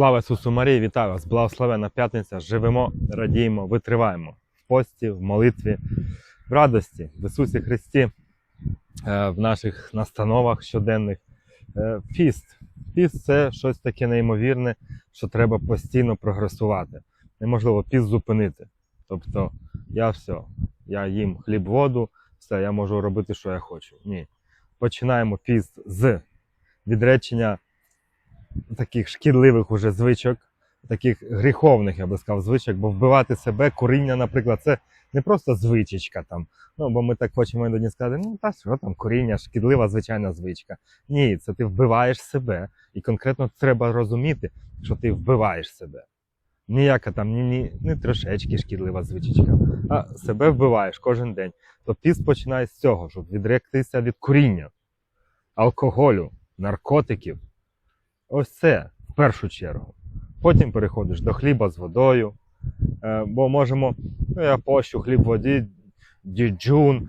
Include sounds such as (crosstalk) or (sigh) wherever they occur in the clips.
Слава Ісусу Марії, вітаю вас! Благословена п'ятниця! Живемо, радіємо, витриваємо в пості, в молитві, в радості, в Ісусі Христі, е, в наших настановах щоденних. Е, Піст. Піст це щось таке неймовірне, що треба постійно прогресувати. Неможливо піст зупинити. Тобто, я все, я їм хліб, воду, все, я можу робити, що я хочу. Ні. Починаємо піст з відречення таких шкідливих уже звичок, таких гріховних, я би сказав, звичок, бо вбивати себе, куріння, наприклад, це не просто звичечка там. Ну, бо ми так хочемо іноді сказати, ну та що там куріння, шкідлива звичайна звичка. Ні, це ти вбиваєш себе. І конкретно треба розуміти, що ти вбиваєш себе. Ніяка там ні, ні, не трошечки шкідлива звичечка, а себе вбиваєш кожен день. То піст починає з цього, щоб відректися від куріння, алкоголю, наркотиків. Ось це в першу чергу. Потім переходиш до хліба з водою. Е, бо можемо, ну я пощу хліб в воді, діджун,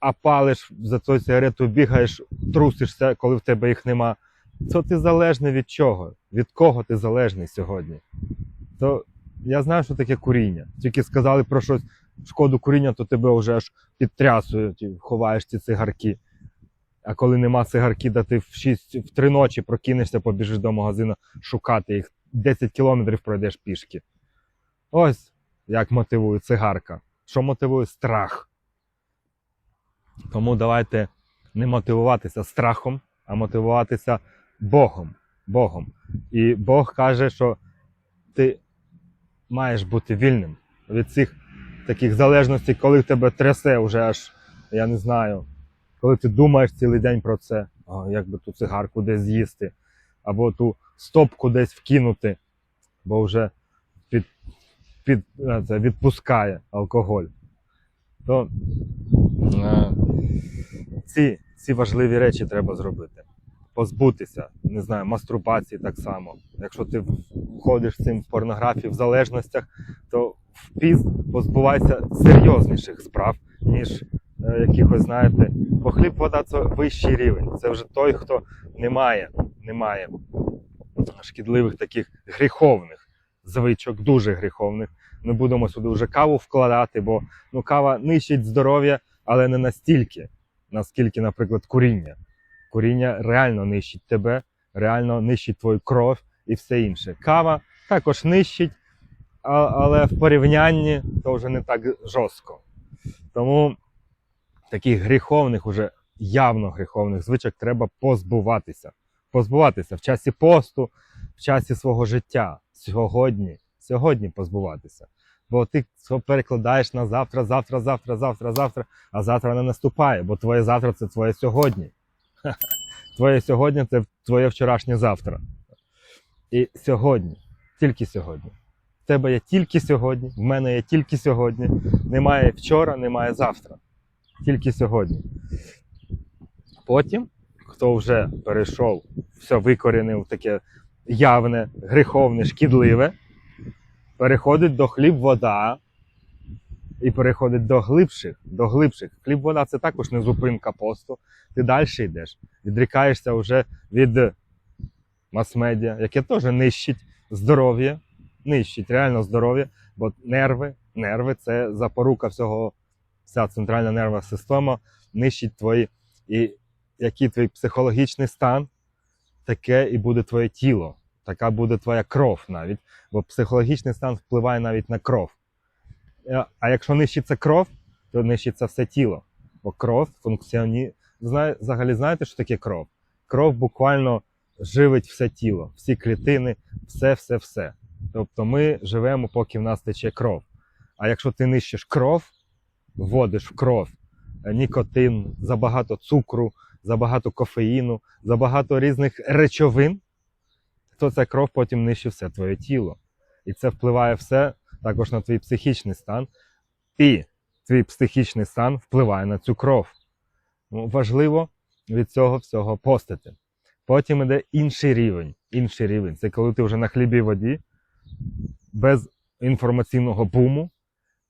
а палиш за тою сигарету, бігаєш, трусишся, коли в тебе їх нема. То ти залежний від чого? Від кого ти залежний сьогодні? То я знаю, що таке куріння. Тільки сказали про щось шкоду куріння, то тебе вже аж підтрясує, ті- ховаєш ці цигарки. А коли нема цигарки, да ти в 6, в 3 ночі прокинешся, побіжиш до магазину шукати їх, 10 кілометрів пройдеш пішки. Ось як мотивує цигарка. Що мотивує страх. Тому давайте не мотивуватися страхом, а мотивуватися Богом. Богом. І Бог каже, що ти маєш бути вільним від цих таких залежностей, коли тебе трясе вже аж, я не знаю, коли ти думаєш цілий день про це, як би ту цигарку десь з'їсти, або ту стопку десь вкинути, бо вже під, під, це, відпускає алкоголь. То е, ці, ці важливі речі треба зробити. Позбутися, не знаю, мастурбації так само. Якщо ти входиш цим в порнографію в залежностях, то в піз позбувайся серйозніших справ, ніж е, якихось, знаєте, бо хліб, вода це вищий рівень. Це вже той, хто не має, не має шкідливих таких гріховних звичок, дуже гріховних. Не будемо сюди вже каву вкладати, бо ну, кава нищить здоров'я, але не настільки, наскільки, наприклад, куріння. Куріння реально нищить тебе, реально нищить твою кров і все інше. Кава також нищить, але в порівнянні то вже не так жорстко. Тому таких гріховних, уже явно гріховних звичок треба позбуватися. Позбуватися в часі посту, в часі свого життя. Сьогодні, сьогодні позбуватися. Бо ти перекладаєш на завтра, завтра, завтра, завтра, завтра, а завтра не наступає, бо твоє завтра це твоє сьогодні. (laughs) Твоє сьогодні це твоє вчорашнє завтра. І сьогодні, тільки сьогодні. В тебе є тільки сьогодні, в мене є тільки сьогодні. Немає вчора, немає завтра. Тільки сьогодні. Потім, хто вже перейшов, все викорінив таке явне, гріховне, шкідливе, переходить до хліб вода і переходить до глибших, до глибших. Хліб вода це також не зупинка посту. Ти далі йдеш, відрікаєшся вже від мас-медіа, яке теж нищить здоров'я, нищить реально здоров'я, бо нерви, нерви це запорука всього, вся центральна нервова система нищить твої. І який твій психологічний стан, таке і буде твоє тіло, така буде твоя кров навіть, бо психологічний стан впливає навіть на кров. Е, А якщо нищиться кров, то нищиться все тіло. Бо кров функціонує. Взагалі знаєте, що таке кров? Кров буквально живить все тіло, всі клітини, все, все, все. Тобто ми живемо, поки в нас тече кров. А якщо ти нищиш кров, вводиш в кров е, нікотин, забагато цукру, забагато кофеїну, забагато різних речовин, то ця кров потім нищить все твоє тіло. І це впливає все також на твій психічний стан. І твій психічний стан впливає на цю кров. Ну, важливо від цього всього постити. Потім іде інший рівень. Інший рівень. Це коли ти вже на хлібі воді, без інформаційного буму,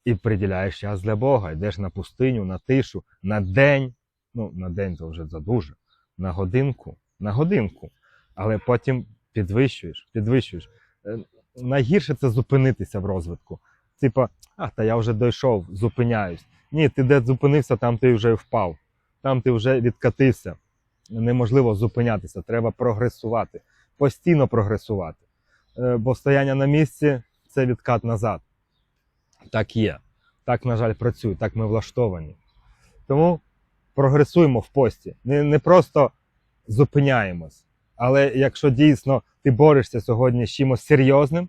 і приділяєш час для Бога. Йдеш на пустиню, на тишу, на день. Ну, на день то вже задуже, на годинку, на годинку. Але потім підвищуєш, підвищуєш. Е, Найгірше це зупинитися в розвитку. Типа, а, та я вже дійшов, зупиняюсь. Ні, ти де зупинився, там ти вже впав, там ти вже відкатився. Неможливо зупинятися, треба прогресувати, постійно прогресувати. Е, Бо стояння на місці це відкат назад. Так є. Так, на жаль, працює, так ми влаштовані. Тому прогресуємо в пості. Не, не просто зупиняємось. Але якщо дійсно ти борешся сьогодні з чимось серйозним,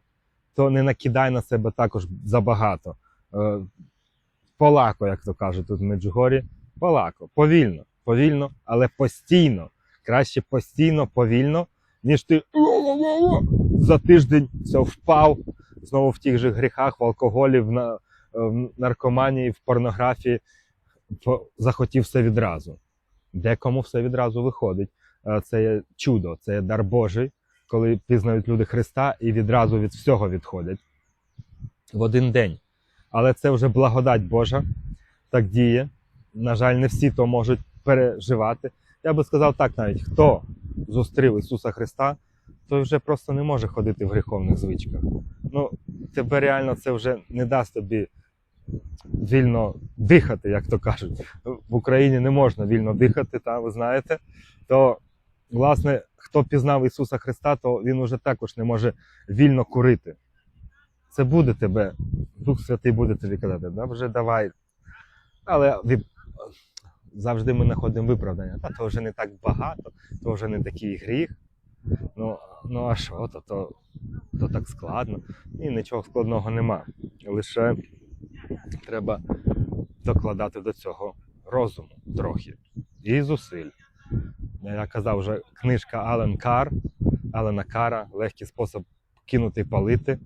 то не накидай на себе також забагато. Е, Полако, як то кажуть тут в Меджугорі, полако, повільно, повільно, але постійно. Краще постійно, повільно, ніж ти за тиждень все впав знову в тих же гріхах, в алкоголі, в, в наркоманії, в порнографії, захотів все відразу. Декому все відразу виходить. Е, Це є чудо, це є дар Божий, коли пізнають люди Христа і відразу від всього відходять в один день. Але це вже благодать Божа, так діє. На жаль, не всі то можуть переживати. Я би сказав так навіть, хто зустрів Ісуса Христа, той вже просто не може ходити в гріховних звичках. Ну, тебе реально це вже не дасть тобі вільно дихати, як то кажуть. В Україні не можна вільно дихати, та ви знаєте. То, власне, хто пізнав Ісуса Христа, то він уже також не може вільно курити. Це буде тебе, Дух Святий буде тобі казати, да, вже давай. Але завжди ми знаходимо виправдання. Та то вже не так багато, то вже не такий гріх. Ну, ну а що, то, то, то так складно. Ні, нічого складного нема. Лише треба докладати до цього розуму трохи і зусиль. Я казав вже книжка Ален Кар, Алена Кара, легкий спосіб кинути і палити.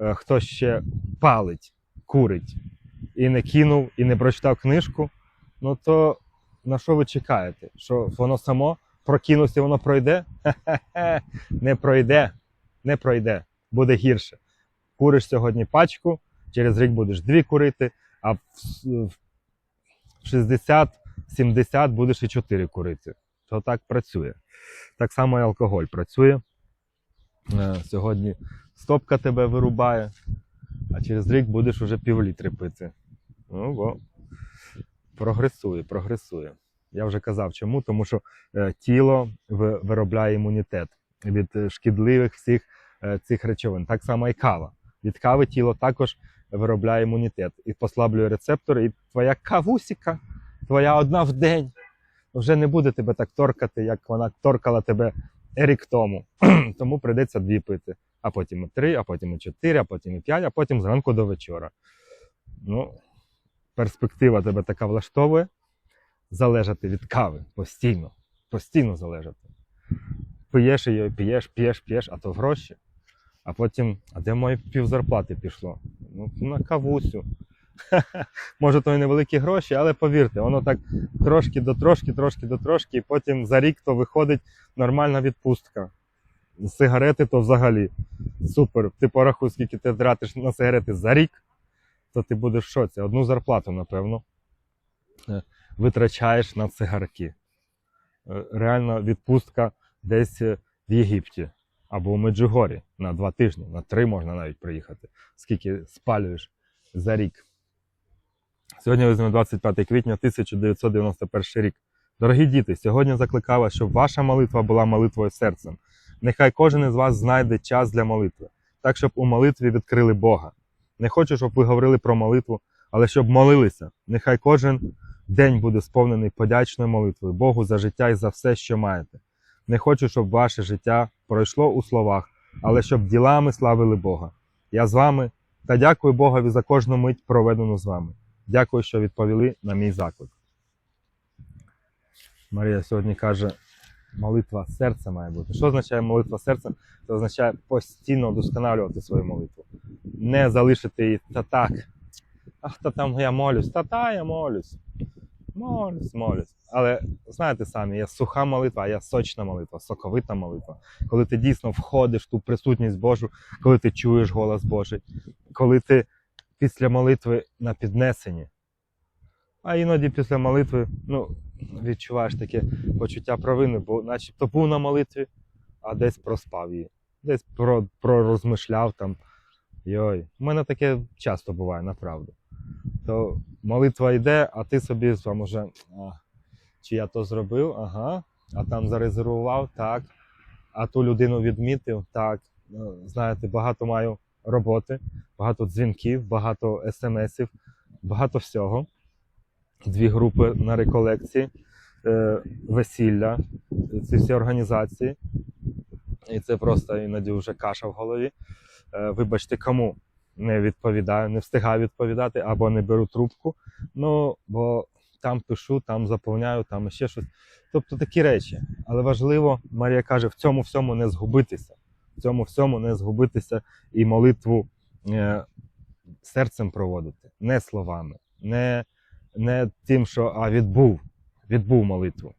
Е, Хто ще палить, курить і не кинув, і не прочитав книжку, ну то на що ви чекаєте? Що воно само прокинувся, воно пройде? Хе-хе-хе, (laughs) не пройде, не пройде, буде гірше. Куриш сьогодні пачку, через рік будеш дві курити, а в 60-70 будеш і 4 курити. То так працює. Так само і алкоголь працює. Е, Сьогодні стопка тебе вирубає, а через рік будеш уже півлітри пити. Ну, бо прогресує, прогресує. Я вже казав, чому? Тому що е, тіло виробляє імунітет від е, шкідливих всіх е, цих речовин. Так само і кава. Від кави тіло також виробляє імунітет і послаблює рецептори, і твоя кавусіка, твоя одна в день, вже не буде тебе так торкати, як вона торкала тебе рік тому. (clears throat) Тому прийдеться дві пити, а потім і три, а потім і чотири, а потім і п'ять, а потім зранку до вечора. Ну, перспектива тебе така влаштовує. Залежати від кави постійно, постійно залежати. П'єш її, п'єш, п'єш, п'єш, а то гроші. А потім, а де моє півзарплати пішло? Ну, на кавусю. (laughs) Може, то і невеликі гроші, але повірте, воно так трошки до трошки, трошки до трошки, і потім за рік то виходить нормальна відпустка. Сигарети то взагалі супер. Ти порахуй, скільки ти тратиш на сигарети за рік, то ти будеш в шоці. Одну зарплату, напевно, е, витрачаєш на цигарки. Е, Реально відпустка десь е, в Єгипті або в Меджугорі на два тижні, на три можна навіть приїхати, скільки спалюєш за рік. Сьогодні візьмемо 25 квітня 1991 рік. Дорогі діти, сьогодні закликаю вас, щоб ваша молитва була молитвою серцем. Нехай кожен із вас знайде час для молитви, так щоб у молитві відкрили Бога. Не хочу, щоб ви говорили про молитву, але щоб молилися. Нехай кожен день буде сповнений подячною молитвою Богу за життя і за все, що маєте. Не хочу, щоб ваше життя пройшло у словах, але щоб ділами славили Бога. Я з вами та дякую Богові за кожну мить, проведену з вами. Дякую, що відповіли на мій заклик. Марія сьогодні каже, молитва серця має бути. Що означає молитва серцем? Це означає постійно вдосконалювати свою молитву. Не залишити її та так. Ах, та там я молюсь, та та я молюсь. Молюсь, молюсь. Але знаєте самі, є суха молитва, а є сочна молитва, соковита молитва. Коли ти дійсно входиш в ту присутність Божу, коли ти чуєш голос Божий, коли ти після молитви на піднесенні. А іноді після молитви ну, відчуваєш таке почуття провини, бо начебто був на молитві, а десь проспав її. Десь пророзмишляв там. Йой, у мене таке часто буває, направду. То молитва йде, а ти собі там уже, а, чи я то зробив, ага, а там зарезервував, так. А ту людину відмітив, так. Ну, Знаєте, багато маю роботи, багато дзвінків, багато смсів, багато всього. Дві групи на реколекції, е, весілля, ці всі організації. І це просто іноді вже каша в голові. Е, Вибачте, кому не відповідаю, не встигаю відповідати або не беру трубку. Ну, бо там пишу, там заповняю, там ще щось. Тобто такі речі. Але важливо, Марія каже, в цьому всьому не згубитися. В цьому всьому не згубитися і молитву е, серцем проводити, не словами, не, не тим, що а відбув, відбув молитву.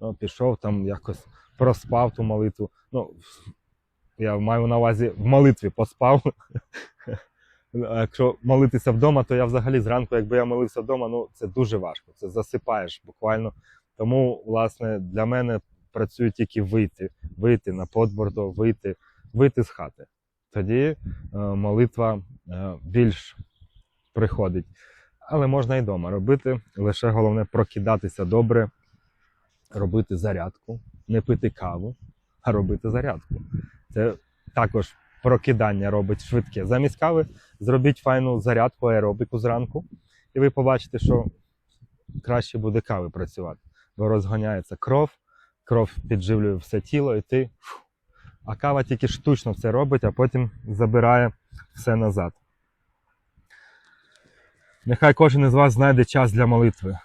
Ну, пішов там якось проспав ту молитву. Ну, я маю на увазі в молитві поспав. Якщо молитися вдома, то я взагалі зранку, якби я молився вдома, ну це дуже важко. Це засипаєш буквально. Тому, власне, для мене працює тільки вийти, вийти на подбордо, вийти, вийти з хати. Тоді е, молитва е, більш приходить. Але можна і вдома робити. Лише головне прокидатися добре, робити зарядку, не пити каву, робити зарядку. Це також прокидання робить швидке. Замість кави зробіть файну зарядку аеробіку зранку, і ви побачите, що краще буде кави працювати, бо розганяється кров, кров підживлює все тіло, і ти. А кава тільки штучно це робить, а потім забирає все назад. Нехай кожен із вас знайде час для молитви.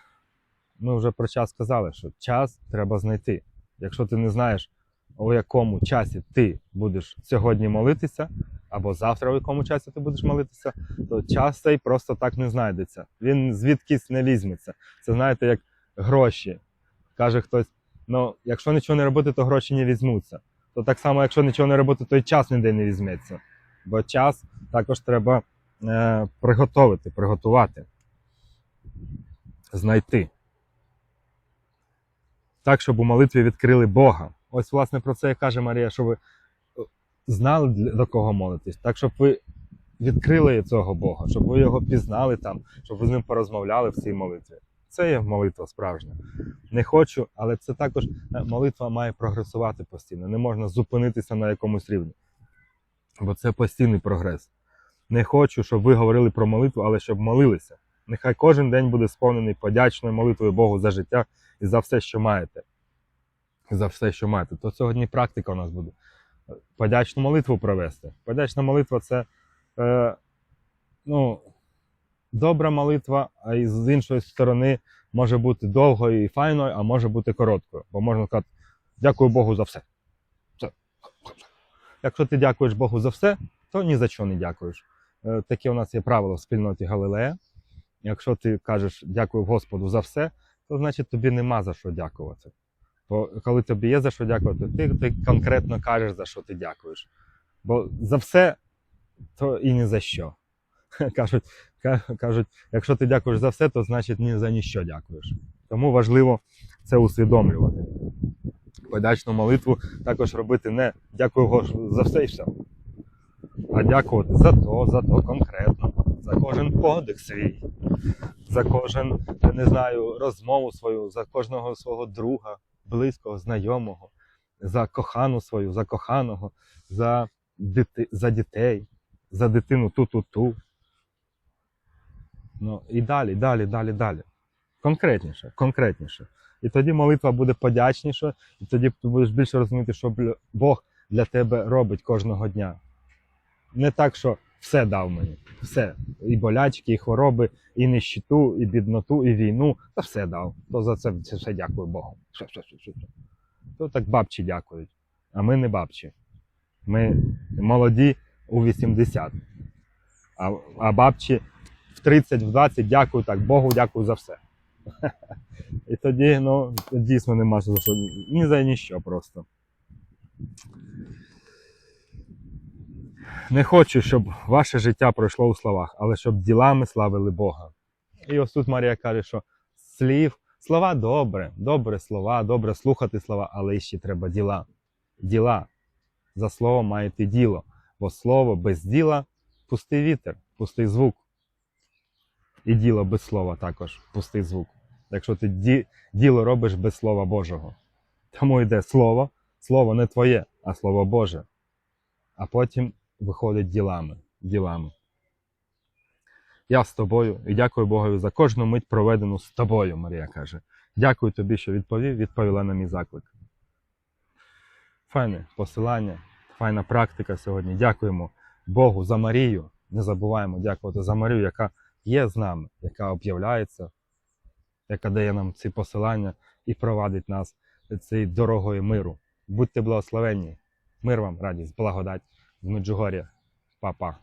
Ми вже про час сказали, що час треба знайти. Якщо ти не знаєш, у якому часі ти будеш сьогодні молитися, або завтра, у якому часі ти будеш молитися, то час цей просто так не знайдеться. Він звідкись не візьметься. Це знаєте, як гроші. Каже хтось: ну, якщо нічого не робити, то гроші не візьмуться. То так само, якщо нічого не робити, то й час ніде не візьметься. Бо час також треба е, приготувати, приготувати, знайти. Так, щоб у молитві відкрили Бога. Ось, власне, про це і каже Марія, щоб ви е, знали, до кого молитись, так, щоб ви відкрили цього Бога, щоб ви його пізнали там, щоб ви з ним порозмовляли в цій молитві. Це є молитва справжня. Не хочу, але це також е, молитва має прогресувати постійно. Не можна зупинитися на якомусь рівні. Бо це постійний прогрес. Не хочу, щоб ви говорили про молитву, але щоб молилися. Нехай кожен день буде сповнений подячною молитвою Богу за життя і за все, що маєте. За все, що маєте. То сьогодні практика у нас буде. Подячну молитву провести. Подячна молитва це е, ну, добра молитва, а і з іншої сторони може бути довгою і файною, а може бути короткою. Бо можна сказати, дякую Богу за все. все. Якщо ти дякуєш Богу за все, то ні за що не дякуєш. Е, Таке у нас є правило в спільноті Галилея. Якщо ти кажеш дякую Господу за все, то значить тобі нема за що дякувати. Бо коли тобі є за що дякувати, ти, ти конкретно кажеш, за що ти дякуєш. Бо за все, то і ні за що. (laughs) Кажуть, кажуть, якщо ти дякуєш за все, то значить ні за ніщо дякуєш. Тому важливо це усвідомлювати. Подячну молитву також робити не дякую за все і все. А дякувати за то, за то конкретно, за кожен подих свій, за кожен, я не знаю, розмову свою, за кожного свого друга, близького, знайомого, за кохану свою, за коханого, за, дити, за дітей, за дитину ту-ту-ту. Ну, і далі, далі, далі, далі. Конкретніше, конкретніше. І тоді молитва буде подячніша, і тоді ти будеш більше розуміти, що Бог для тебе робить кожного дня. Не так, що все дав мені, все. І болячки, і хвороби, і нищиту, і бідноту, і війну. Та все дав. То за це, все дякую Богу. Все, все, все. все. То так бабчі дякують. А ми не бабчі. Ми молоді у 80. А, а бабчі в 30, в 20 дякую так, Богу дякую за все. (laughs) І тоді, ну, дійсно нема за що. Ні за ніщо просто. Не хочу, щоб ваше життя пройшло у словах, але щоб ділами славили Бога. І ось тут Марія каже, що слів, слова добре, добре слова, добре слухати слова, але ще треба діла. діла. За словом має йти діло, бо слово без діла пустий вітер, пустий звук. І діло без слова також пустий звук. Якщо ти ді- діло робиш без Слова Божого. Тому йде слово, слово не твоє, а слово Боже. А потім виходить ділами. ділами. Я з тобою і дякую Богові за кожну мить проведену з тобою, Марія каже. Дякую тобі, що відповів, відповіла на мій заклик. Файне посилання, файна практика сьогодні. Дякуємо Богу за Марію. Не забуваємо дякувати за Марію, яка є з нами, яка об'являється, яка дає нам ці посилання і провадить нас цією дорогою миру. Будьте благословенні. Мир вам, радість, благодать з Меджугорі. Па-па.